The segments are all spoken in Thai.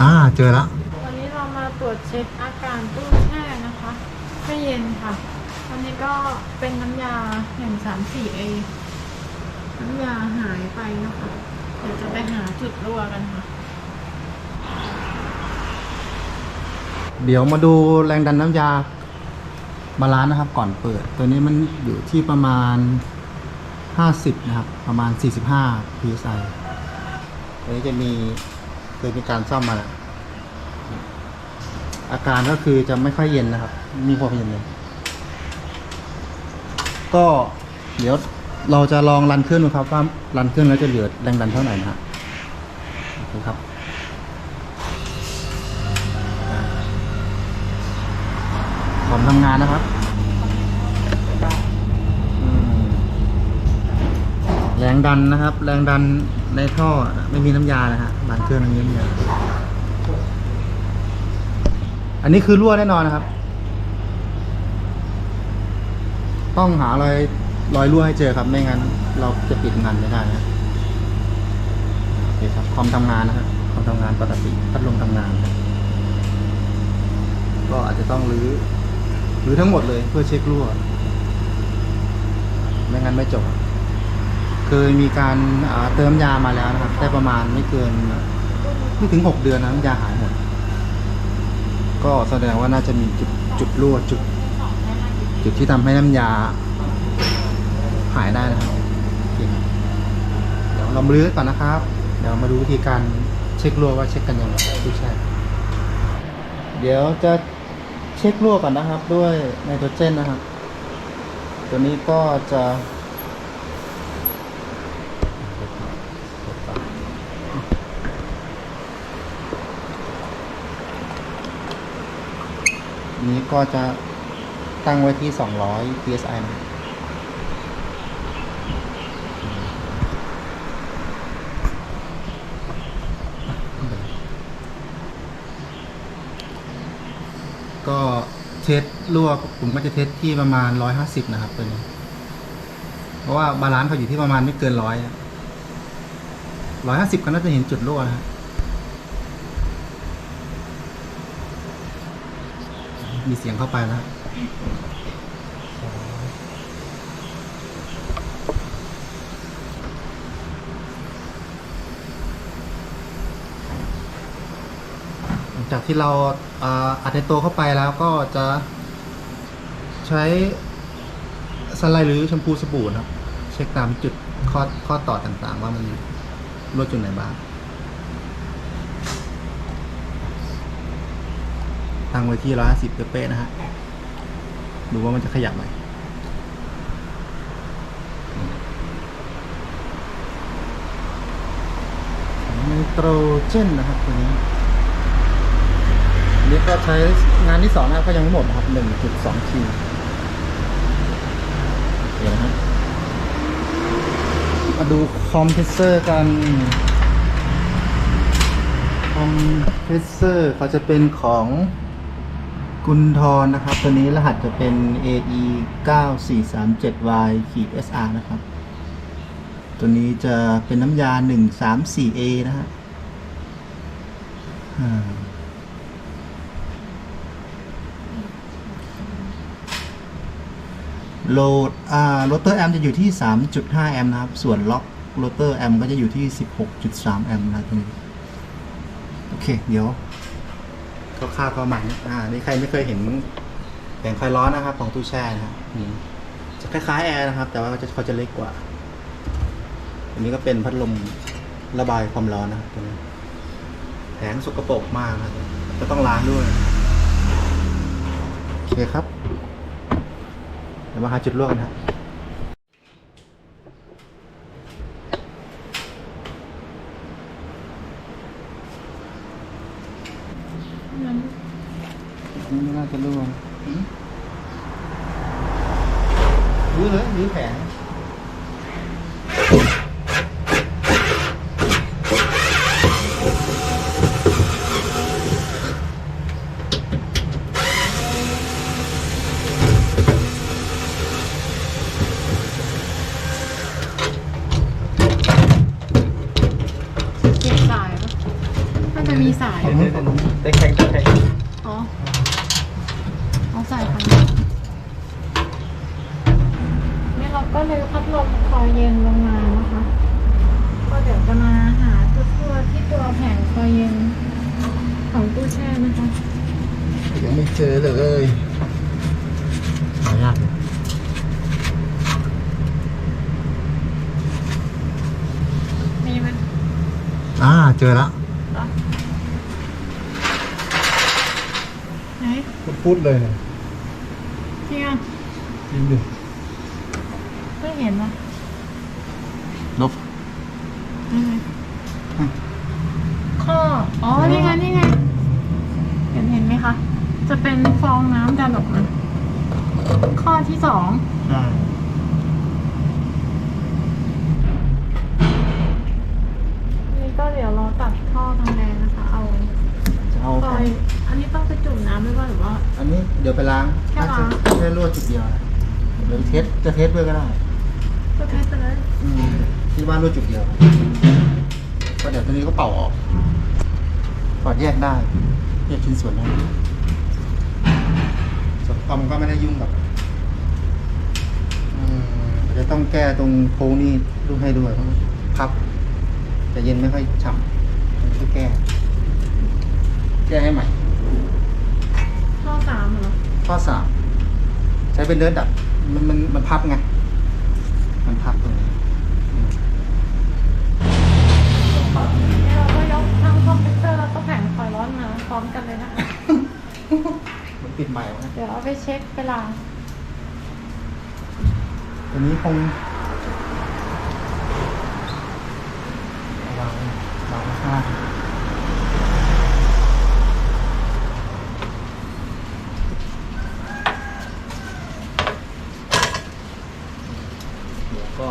อ่าเจอแล้ววันนี้เรามาตรวจเช็คอาการตู้แช่นะคะไม่เย็นค่ะอันนี้ก็เป็นน้ำยาอย่างสามสี่เอน้ำยาหายไปนะคะเดี๋ยวจะไปหาจุดรั่วกันค่ะ เดี๋ยวมาดูแรงดันน้ำยาบาลานซ์นะครับก่อนเปิด ตัวนี้มันอยู่ที่ประมาณ 50 นะครับ ประมาณ 45 psi ตัวนี้จะมี เคยมีการซ่อมมาแล้วอาการก็คือจะไม่ค่อยเย็นนะครับ มีความเย็นเลยก็เดี๋ยวเราจะลองรันเครื่องดูครับว่ารันเครื่องแล้วจะเหลือแรงดันเท่าไหร่นะฮะโอเคครับพร้อมทำงานนะครับแรงดันนะครับ แรงดัน ในท่อไม่มีน้ำยานะฮะบานเครื่องไม่มีน้ำยาอันนี้คือรั่วแน่นอนนะครับ ต้องหารอยรอยรั่วให้เจอครับ ไม่งั้น เราจะปิดงานไม่ได้นะโอเคครับคอมทำงานนะครับคอมทำงานปกติพัดลมทำงานครับก็อาจจะต้องรื้อหรือทั้งหมดเลยเพื่อเช็ครั่ว ไม่งั้นไม่จบ เคยมีการเติมยามาแล้วนะครับ ได้ประมาณไม่เกินไม่ถึงหกเดือนนะยาหายหมด ก็แสดงว่าน่าจะมีจุดจุดรั่วจุด จุดที่ทำให้น้ำยาหายได้นะครับเดี๋ยวเรามาลื้อก่อนนะครับ เดี๋ยวมาดูวิธีการเช็ครั่วว่าเช็คกันยังไงดูใช่เดี๋ยวจะเช็ครั่วก่อนนะครับ ด้วยไนโตรเจนนะครับ ตัวนี้ก็จะ นี้ก็จะตั้งไว้ที่ 200 psi นะก็เทสรั่วผมก็จะเทสที่ประมาณ 150 นะครับตัวนี้ เพราะว่าบาลานซ์เขาอยู่ที่ประมาณไม่เกินร้อยร้อยห้าสิบก็น่าจะเห็นจุดรั่วนะฮะ มีเสียงเข้าไปแล้วจากที่เราอาัดในตัวเข้าไปแล้วก็จะใช้สไลด์หรือแชมพูสบู่นะครับเช็คตามจุดข้อข้อต่อต่างๆ ว่ามันรั่วจุดไหนบ้าง ตั้งไว้ที่ร้อยสิบเป๊ะนะฮะ ดูว่ามันจะขยับไหมไนโตรเจนนะครับตัวนี้นี้ก็ใช้งานที่สองนะครับก็ยังไม่หมดนะครับหนึ่งจุดสองคิวเดี๋ยวนะฮะมาดูคอมเพรสเซอร์กัน คอมเพรสเซอร์เขาจะเป็นของ กุนทรนะครับ ตัวนี้รหัสจะเป็น AE 9437Y ขีด SR นะครับ ตัวนี้จะเป็นน้ำยา 134A นะฮะโหลดอ่าโรเตอร์แอมจะอยู่ที่ 3.5 แอมป์นะครับ ส่วนล็อกโรเตอร์แอมป์ก็จะอยู่ที่ 16.3 แอมป์นะตรงนี้ โอเค เดี๋ยว ก็ค่าดๆประมาณนี้อ่านี่ใครไม่เคยเห็นแผงไฟร้อนนะครับ ของตู้แช่นะครับนี่จะคล้ายๆแอร์นะครับ แต่ว่าเขาจะเขาจะเล็กกว่า อันนี้ก็เป็นพัดลมระบายความร้อนนะครับตัวนี้แผงสกปรกมากนะครับจะต้องล้างด้วยโอเคครับเดี๋ยวมาหาจุดร่วงกันครับ จะร่วงรู้เลยหรือแผงติดสายปะน่าจะมีสาย แต่แข็งแต่แข่ง เราก็เลยพัดลมคอยเย็นลงมานะคะ ก็เดี๋ยวจะมาหาทั่วๆที่ตัวแผงคอยเย็นของตู้แช่นะคะ ยังไม่เจอเลยหายากเลยมีไหมอ่า เจอแล้วเหรอไหน พูดเลยเนี่ย จริงอะ จริงดิ เพิ่งเห็นนะ ลบ นี่ไง ข้อ อ๋อ นี่ไง นี่ไง เห็นเห็นไหมคะ จะเป็นฟองน้ำดันออกมาข้อที่สองใช่นี่ก็เดี๋ยวเราตัดท่อทางแดงนะคะ เอาจะเอาคอยอันนี้ต้องไปจุ่มน้ำด้วยว่าหรือว่า อันนี้เดี๋ยวไปล้างแค่ล้างน่จะแค่รั่วจุดเดียวนะเดี๋ยวเทสจะเทสด้วยก็ได้ ก็เทสไปเลยอืมคิดว่ารั่วจุดเดียว ก็เดี๋ยวตัวนี้ก็เป่าออกถอดแยกได้แยกชิ้นส่วนได้ส่วนความก็ไม่ได้ยุ่งกับอืมเดี๋ยวจะต้องแก้ตรงโค้งนี่ดูให้ด้วยเพราะมันพับแต่เย็นไม่ค่อยฉ่ำต้องช่วยแก้ แก้ให้ใหม่ท่อสามเหรอข้อสามใช้เป็นเดินดัดมันมันมันพับไง มันพับ กันเลยนะคะ มันปิดใหม่วะเดี๋ยวเอาไปเช็คไปล้างตัวนี้คงวางวางข้างเดี๋ยวก็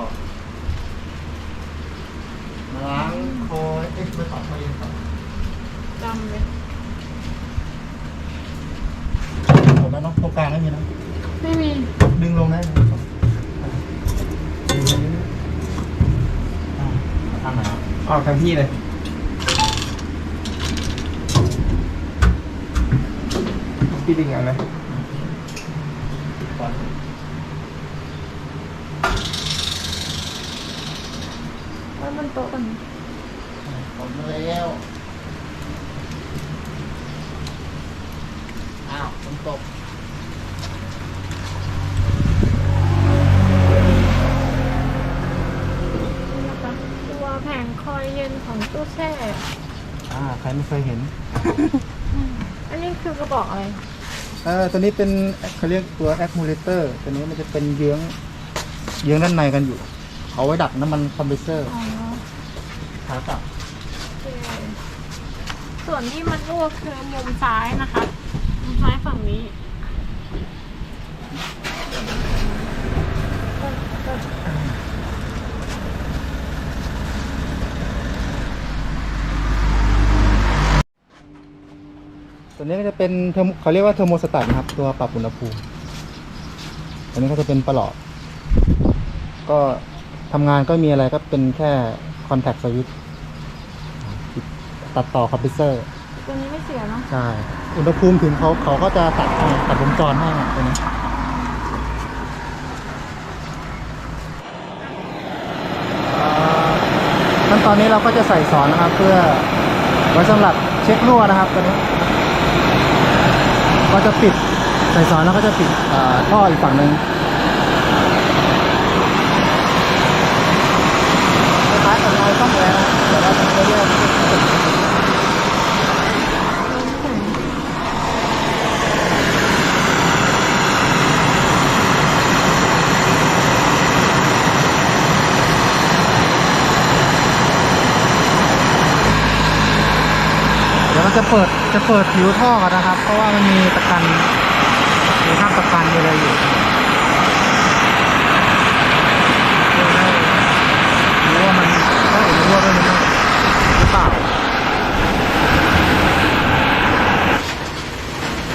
มาล้างคอเอ๊ะมาตัดมาเองครับ ดำเลย ผมแล้วเนาะตรงกลางไม่มีนะ ไม่มี ดึงลงได้เลยครับดึงลงนิดนึงอ่าทางไหนครับ ออกทางพี่เลย พี่ดึงเอาไหม ก่อน ไว้บนโต๊ะก่อน ผมมาแล้ว อ้าวฝนตก นี่นะคะตัวแผงคอยเย็นของตู้แช่ อ่า ใครไม่เคยเห็น อันนี้คือกระบอกอะไร เออตัวนี้เป็นเขาเรียกตัว accumulator ตัวนี้มันจะเป็นเยื้องเยื้องด้านในกันอยู่ เอาไว้ดักน้ำมันคอมเพรสเซอร์อ๋อขากลับโอเคส่วนที่มันรั่วคือมุมซ้ายนะคะ มุมซ้ายฝั่งนี้ ตัวนี้ก็จะเป็นเทอร์โมเขาเรียกว่าเทอร์โมสแตทนะครับ ตัวปรับอุณหภูมิตัวนี้ก็จะเป็นประหลอด ก็ทำงานก็มีอะไรก็เป็นแค่คอนแทคสวิตตัดต่อคอมพิวเซอร์ตัวนี้ไม่เสียเนาะใช่อุณหภูมิถึงเขาเขาก็จะตัดให้ตัดวงจรให้ตัวนี้เอ่อขั้นตอนนี้เราก็จะใส่สอนนะครับ เพื่อไว้สำหรับเช็ครั่วนะครับตัวนี้ ก็จะปิดใส่สอนแล้วก็จะปิดท่ออีกฝั่งหนึ่งคล้ายๆกับราต้องแล้วเดี๋ยวเราจะเรียก เดี๋ยวเรา จะเปิดจะเปิดผิวท่อกันนะครับ เพราะว่ามันมีตะกันมีข้ามตะกันอะไรอยู่เพื่อให้รู้ว่ามันได้หรือรั่วด้วยหรือไม่หรือเปล่า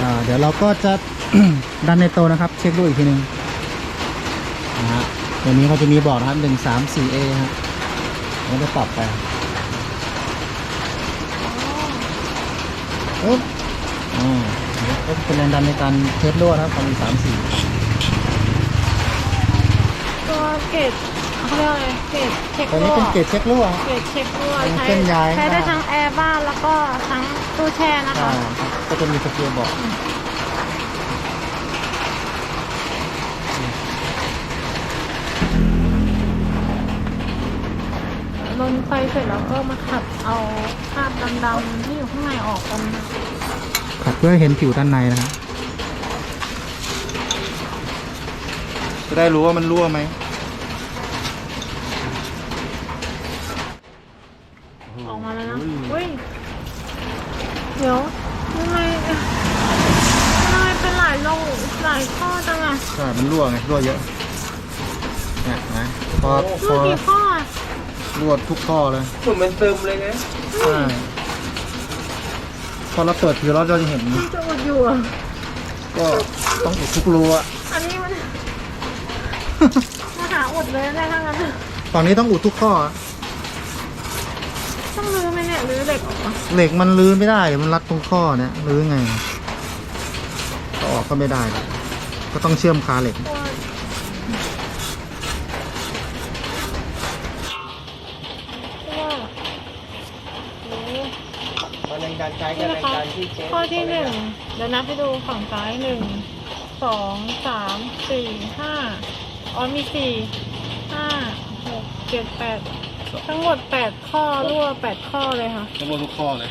อ่าเดี๋ยวเราก็จะดันในโตวนะครับ เช็คดูอีกทีหนึ่งนะฮะตัวนี้เขาจะมีบอกนะครับหนึ่งสามสี่เอครับเราจะปรับไป ปึ๊บอ่าก็เป็นแรงดันในการเทสรั่วนะครับความสามสี่ตัวเกรดเขาเรียกอะไรเกรดเช็คตัวรั่นี้วเป็นเกจเช็ครั่วเกรดเช็ครั่วเป็นใช้เส้นใยใช้ได้ได้ทั้งแอร์บ้านแล้วก็ทั้งตู้แช่นะใช่คะครับก็จะมีสเกลบอก ลนไฟเสร็จแล้วก็มาขัดเอาคราบดำๆที่อยู่ข้างในออกกันนะขัดเพื่อให้เห็นผิวด้านในนะครับจะได้รู้ว่ามันรั่วไหมออกมาแล้วนะอุ้ยเดี๋ยวทำไมทำไมเป็นหลายโลหลายข้อจังอะใช่มันรั่วไงรั่วเยอะเนี่ยนะพอพลูอกกี่ข้ออะ รั่วทุกข้อเลยเหมือนมันซึมเลยนะใช่พอเราเปิดผิวเราจะเห็นมันจะอุดอยู่อะก็ต้องอุดทุกรูอะอันนี้มันมาหาอุดเลยได้ทั้งนั้นอะฝั่งนี้ต้องอุดทุกข้ออะต้องรื้อไหมเนี่ยรื้อเหล็กออกมาเหล็กมันลื้อไม่ได้เดี๋ยวมันรัดตรงข้อเนี่ยลื้อไงก็ออกก็ไม่ได้ ก็ต้องเชื่อมคาเหล็กเพราะว่าเพราะว่าโอ้ มันแรงดันซ้ายกันี่บแรนะงคะ ดันที่เช็คข้อที่หนึ่งเดี๋ยวนับไปดูฝั่งซ้ายหนึ่งสองสามสี่ห้าอ๋อมีสี่ห้าหกเจ็ดแปดทั้งหมดแปดข้อรั่วแปดข้อเลยค่ะรั่วทุกข้อเลย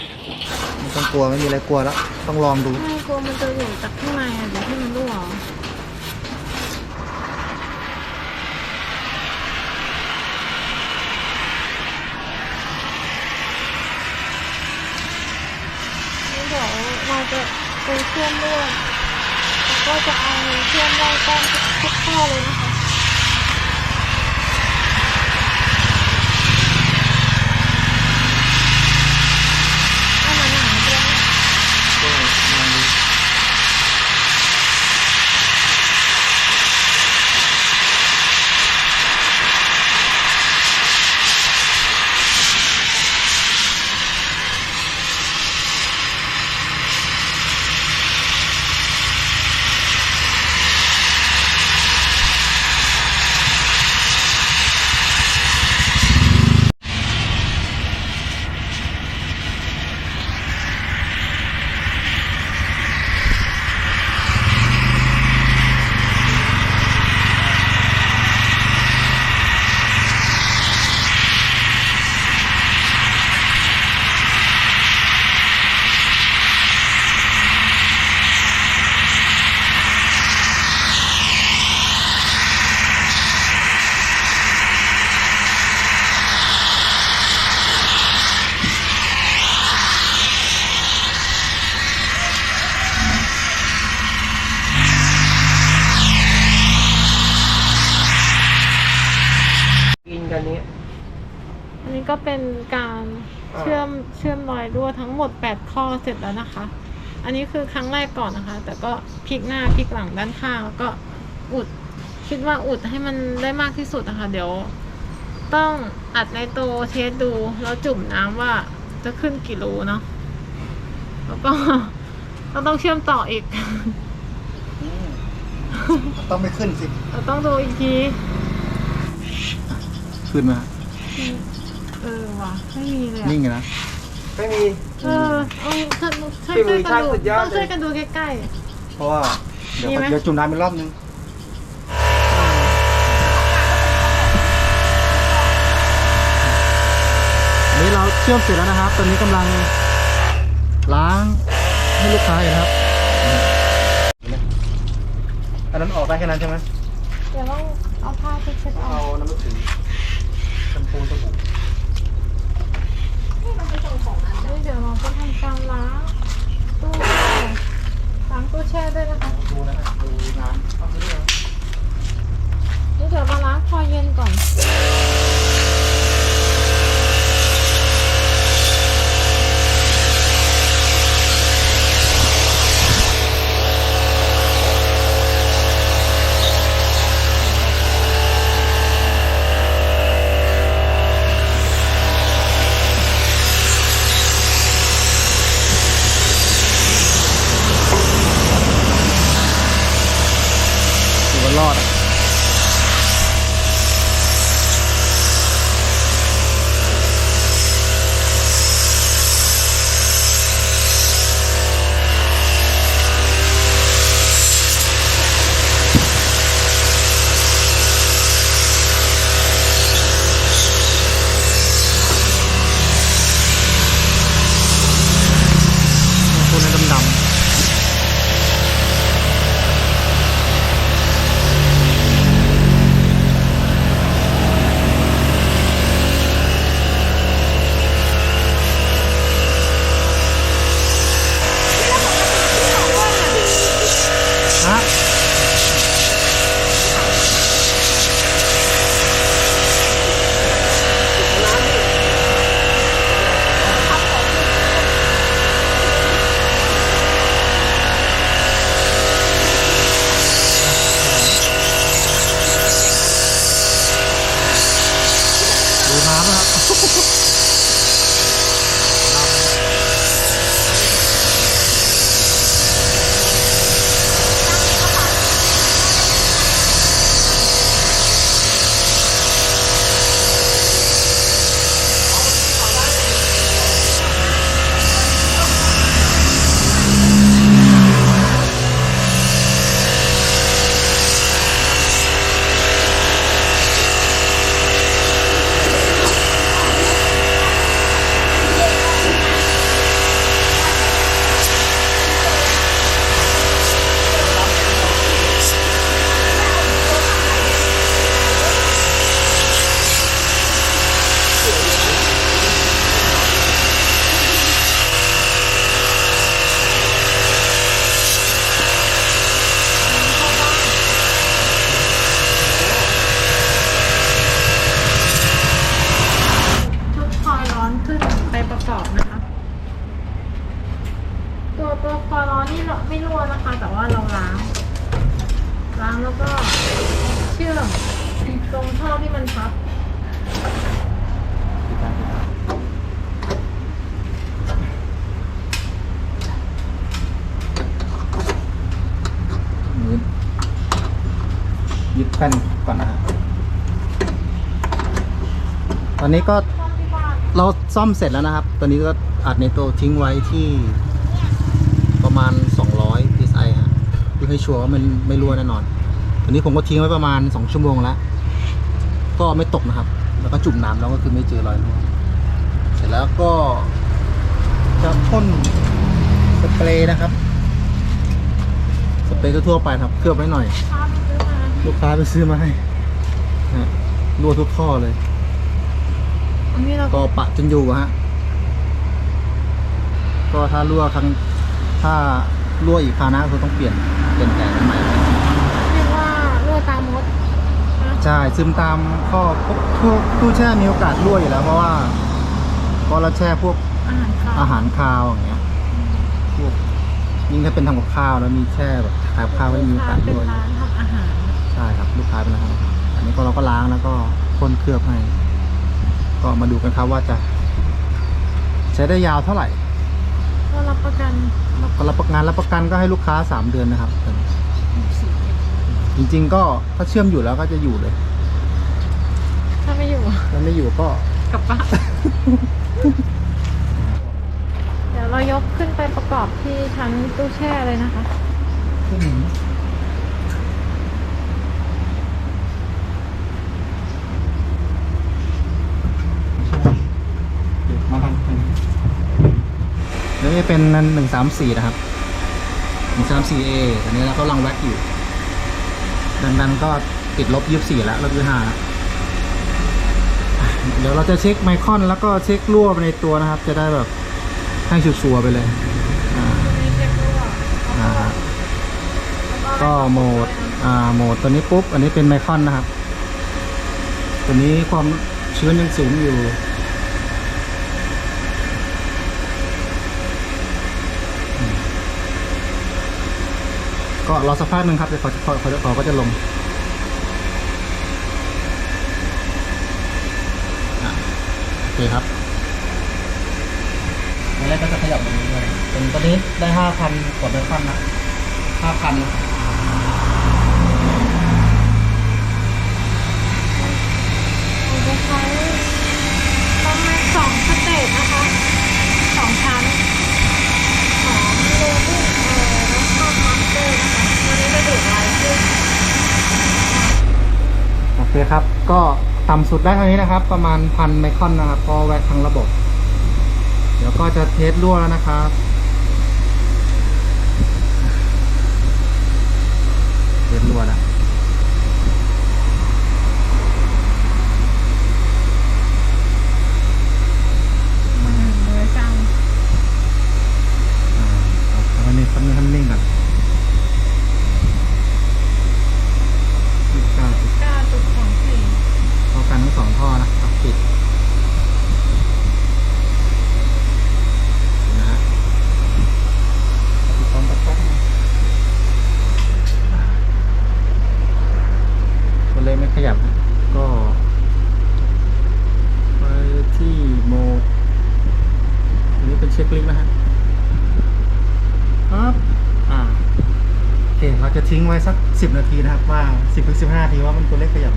ไม่ต้องกลัวไม่มีอะไรกลัวแล้ว ต้องลองดู ไม่กลัวมันจะอยู่จากข้างในอะเดี๋ยวที่มันรั่วนี่เดี๋ยวเราจะ พื่อมรั่วแล้วก็จะเอาเพื่อมได้แต้มทุกข้อเลยนะคะ ก็เป็นการเชื่อมเชื่อมรอยรั่วทั้งหมด 8 ข้อเสร็จแล้วนะคะ อันนี้คือครั้งแรกก่อนนะคะ แต่ก็พลิกหน้าพลิกหลังด้านข้างแล้วก็อุดคิดว่าอุดให้มันได้มากที่สุดนะคะ เดี๋ยว ต้องอัดในโตวเทสดูแล้วจุ่มน้ำว่าจะขึ้นกี่รูเนาะแล้วก็เราต้องเชื่อมต่ออีก ต้องไม่ขึ้นสิ เราต้องดูอีกที ขึ้นมาเออว่ะ ไม่มีเลยอะนิ่งไงนะ ไม่มี เออเอาช่วยช่วยฝีมืช่วอยกันดูช่างสุดยอดต้องช่วยเลยกันดูใกล้ เพราะว่าเดี๋ยวมีไหม เดี๋ยวจุ่มน้ำเป็นรอบนึงอันนี้เราเชื่อมเสร็จแล้วนะครับ ตอนนี้กำลังล้างให้ลูกค้าอยู่นะครับ อันนั้นออกได้แค่นั้นใช่ไหมๆ เดี๋ยวต้องเอาผ้าเช็ดๆออเอากน้ำมันถึงแชมพูสบู่ นี่เดี๋ยวเราไปทำการล้างตู้แช่ล้างตู้แช่ด้วยนะคะดูนะครับดูน้ำเอาไปเลยนี่เดี๋ยวมาล้างคอเย็นก่อน ตัวคอร้อนนี่ไม่รั่วนะคะ แต่ว่าเราล้าง ล้างแล้วก็เชื่อมตรงท่อที่มันพับยึดแป้นก่อนนะครับตอนนี้ก็เราซ่อมเสร็จแล้วนะครับ ตอนนี้ก็อัดในตัวทิ้งไว้ที่ เพื่อให้ชัวร์ว่ามันไม่รั่วแน่นอนตอนนี้ผมก็ทิ้งไว้ประมาณ2ชั่วโมงแล้ว ก็ไม่ตกนะครับ แล้วก็จุ่มน้ำแล้วก็คือไม่เจอรอยรั่วเสร็จแล้วก็จะพ่นสเปรย์นะครับสเปรย์ทั่วไปครับ เคลือบไว้หน่อยชอบซื้อมาลูกค้าไปซื้อมาให้นะฮะรั่วทุกข้อเลยนนก็ปะจนอยู่ฮะก็ถ้ารั่วครั้งถ้ารั่วอีกคาน้าก็ต้องเปลี่ยน เปลี่ยนแต่งใหม่เรียกว่ารั่วตามมดนะใช่ซึมตามข้อพวกพวกตู้แช่มีโอกาสรั่วอยู่แล้วเพราะว่าเพราะเราแช่พวกอาหารคาวอาหารคาวอย่างเงี้ยพวกยิ่งถ้าเป็นทำกับข้าวแล้วมีแช่แบบขายกับข้าวไม่มีโอกาสเป็นรั่วร้านทำอาหารใช่ครับลูกค้าเป็นอะไรครับอันนี้ก็เราก็ล้างแล้วก็พ่นเคลือบให้ ก็มาดูกันครับว่าจะ ใช้ได้ยาวเท่าไหร่ ก็รับประกัน ก็รับประกันรับประกันก็ให้ลูกค้าสามเดือนนะครับ จริง ๆ ก็ถ้าเชื่อมอยู่แล้วก็จะอยู่เลยถ้าไม่อยู่ถ้าไม่อยู่ก็กลับบ้านเดี๋ยวเรายกขึ้นไปประกอบที่ชั้นตู้แช่เลยนะคะ ขึ้นมาทำ แล้จะเป็นหนึ่งสามสี่นะครับหนึ่งสามสี่เออันนี้เราก็ลังแว็กอยู่ ดังนั้นก็ติดลบยี่สิบสี่แล้วลบยี่ห้าแล้วเดี๋ยวเราจะเช็คไมคอนแล้วก็เช็ครั่วไปในตัวนะครับ จะได้แบบให้ชัวร์ไปเลยก็โหมด อ่า โหมดตัวนี้ปุ๊บ อันนี้เป็นไมคอนนะครับ ตัวนี้ความชื้นยังสูงอยู่ ก็รอสักพักหนึ่งครับเดี๋ยวเขาเขาเขาเขาก็จะลงอะโอเคครับตอนแรกก็จะขยับลงเรื่อยๆเป็นตัวนี้ได้ห้าพันกว่าไมคอนนะห้าพันเราจะใช้ประมาณสองสเตจนะคะ สองชั้นสองโลบุ่งเออแล้วก็มาสเตอร์ นะคะดูดไลท์ขึ้นโอเคครับ ก็ต่ำสุดได้เท่านี้นะครับ ประมาณพันไมครอนนะครับพอแวกทั้งระบบ เดี๋ยวก็จะเทสรั่วแล้วนะครับ เทสรั่วแล้ว มันเหลือจัง อ่าเอาทำนิ่งทำนิ่งทำนิ่งก่อนยี่สิบเก้าจุด เก้าจุดสองสี่ เท่ากันทั้งสองท่อนะครับปิดนะฮะปิดพร้อมประกับนะตัวเลขไม่ขยับนะก็ไปที่โหมดอันนี้เป็นเช็คลิสต์นะฮะครับอ่าโอเค เราจะ ทิ้งไว้สักสิบนาทีนะครับว่าสิบถึงสิบห้านาทีว่ามันตัวเลขขยับ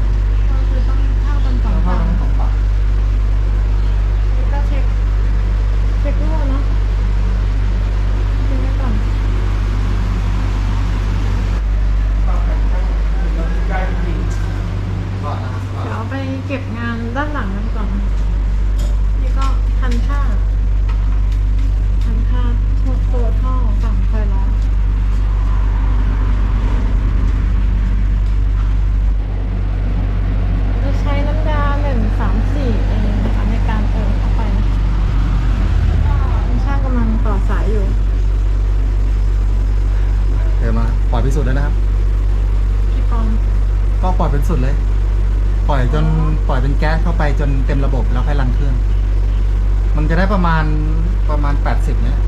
ประมาณ 80เนี่ย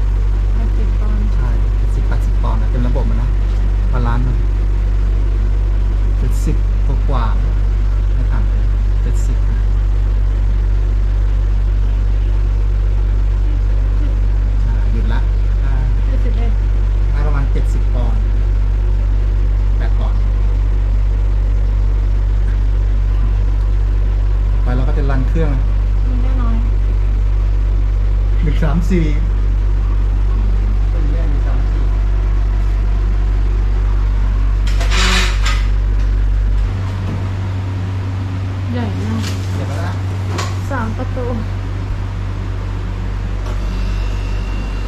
แปดสิบปอนด์ใช่สิบแปดสิบปอนด์นะเป็นระบบมันนะบาลานซ์มันเจ็ดสิบกว่ากว่าไม่ต่างเจ็ดสิบหยุดละได้เจ็ดสิบเอ็ดได้ประมาณเจ็ดสิบปอนด์แปดปอนไปเราก็จะรันเครื่อง หนึ่งสามสี่เป็นเรื่องหนึ่งสามสี่ใหญ่มากเดี๋ยวนะสามประตู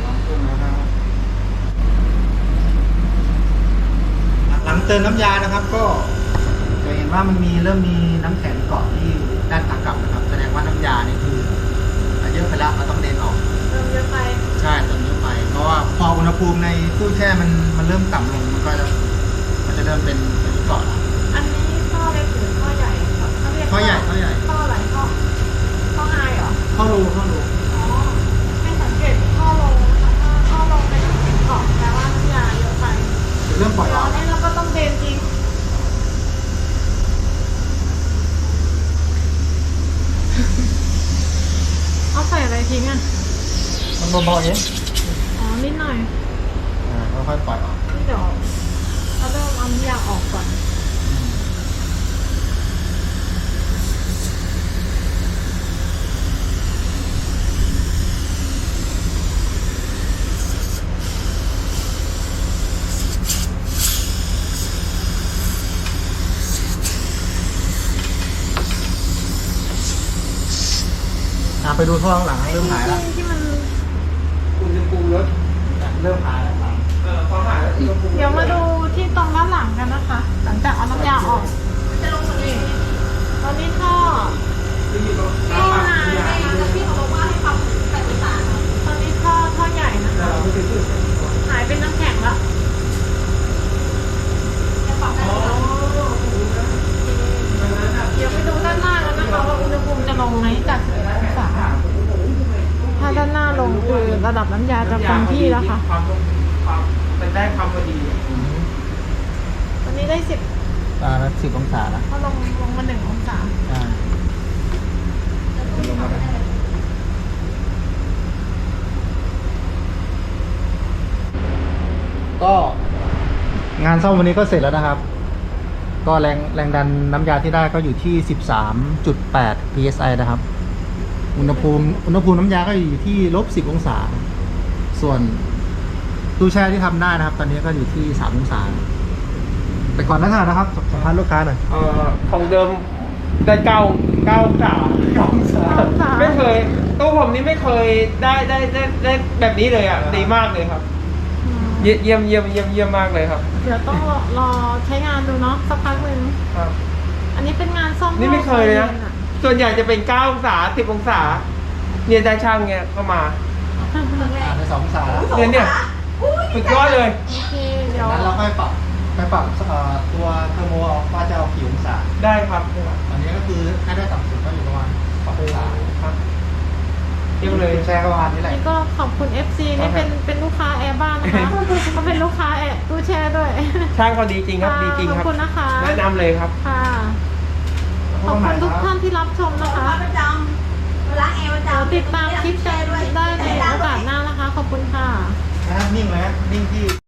ลองเครื่องนะครับหลังเติมน้ำยานะครับ ก็จะเห็นว่ามันมีเริ่มมีน้ำแข็งเกาะที่ด้านขากลับนะครับ แสดงว่าน้ำยานี่คือเยอะไป แล้วเราต้องเดนออกเริ่มเยอะไปใช่เติมเยอะไป เพราะว่าพออุณหภูมิในตู้แช่มันมันเริ่มต่ำลงมันก็จะมันจะเริ่มเป็นเป็นเกาะแล้วอันนี้ท่อเล็กหรือท่อใหญ่เขาเรียกท่อใหญ่ท่อใหญ่ท่ออะไรท่อท่อไฮเหรอเข้ารูเข้ารูอ๋อให้สังเกตท่อลงนะคะถ้าท่อลงเป็นน้ำแข็งเกาะแปลว่าน้ำยาเยอะไปจะเริ่มปล่อยอเราอก เนี่ยเราก็ต้องเดนจริง เอา ใส่อะไรทิ้งอะ มันเบาๆเองอ๋อ นิดหน่อย อ่าค่อยๆปล่อยออกนี่เดี๋ยวเราต้องเอาน้ำยาออกก่อน ไปดูท่อข้างหลังเริ่มหายแล้วที่ที่มันอุณหภูมิลดเริ่มหายแล้วครับเออพอหายแล้วอุณหภูมิเดี๋ยวมาดูที่ตรงด้านหลังกันนะคะ หลังจากเอาน้ำยาออกจะลงนี่ตอนนี้ท่อท่อไหายยาพี่เขาบอกว่าให้ปรับแปดองศาตอนนี้ท่อท่อใหญ่นะคะหายเป็นน้ำแข็งล้วจะปรับได้เดี๋ยวไปดูด้านหน้ากันนะคะว่าอุณหภูมิจะลงไหมจาก ถ้าด้านหน้าลงคือระดับน้ำยาจะคงที่แล้วค่ะความความเป็นได้ความพอดีตอนนี้ได้สิบอ่าแล้วสิบองศาแล้วถ้าลงลงมาหนึ่งองศาอ่าลงมาแล้วก็งานซ่อมวันนี้ก็เสร็จแล้วนะครับ ก็แรงแรงดันน้ำยาที่ได้ก็อยู่ที่ 13.8 psi นะครับ อุณหภูมิอุณหภูมิน้ำยาก็อยู่ที่ลบ10องศา ส่วนตู้แช่ที่ทำได้นะครับ ตอนนี้ก็อยู่ที่3องศา แต่ก่อนหน้านะครับสัมภาษณ์ลูกค้าหน่อยเอ่อของเดิมได้เก้าเก้าองศาเก้าองศาเก้าองศาไม่เคยตู้ผมนี่ไม่เคยได้ได้ได้ได้แบบนี้เลยอะดีมากเลยครับ อืมเยี่ยมเยี่ยมเยี่ยมเยี่ยมเยี่ยมมากเลยครับเดี๋ยวต้องรอรอใช้งานดูเนาะสักพักหนึ่งครับ อันนี้เป็นงานซ่อมนี่ไม่เคยเลยนะท่อ ส่วนใหญ่จะเป็นเก้าองศาสิบองศา เนี่ยได้ช่างเนี่ยเข้ามาอ่าในสององศาแล้วเนี่ยเนี่ยสุดยอดเลย โอเคเดี๋ยวนั้นเราค่อยปรับไปปรับเอ่อตัวเทอร์โมเอาว่าจะเอากี่องศาได้ครับอันนี้ก็คือให้ได้ต่ำสุดก็อยู่ประมาณสององศาครับเยี่ยมเลยแช่ก็ประมาณนี้แหละนี่ก็ขอบคุณ FC นี่เป็นเป็นลูกค้าแอร์บ้านนะคะเขาเป็นลูกค้าแอร์ตู้แช่ด้วยช่างเขาดีจริงครับ ดีจริงขคอรับบคุณนะคะแนะนำเลยครับ ค่ะ ขอบคุณทุกท่านที่รับชมนะคะประจำล้างแอร์ประเดี๋ยวจำติดตามคลิปกันได้ในโอกาสหน้านะคะ ขอบคุณค่ะนะครับนิ่งเลยนะนิ่งที่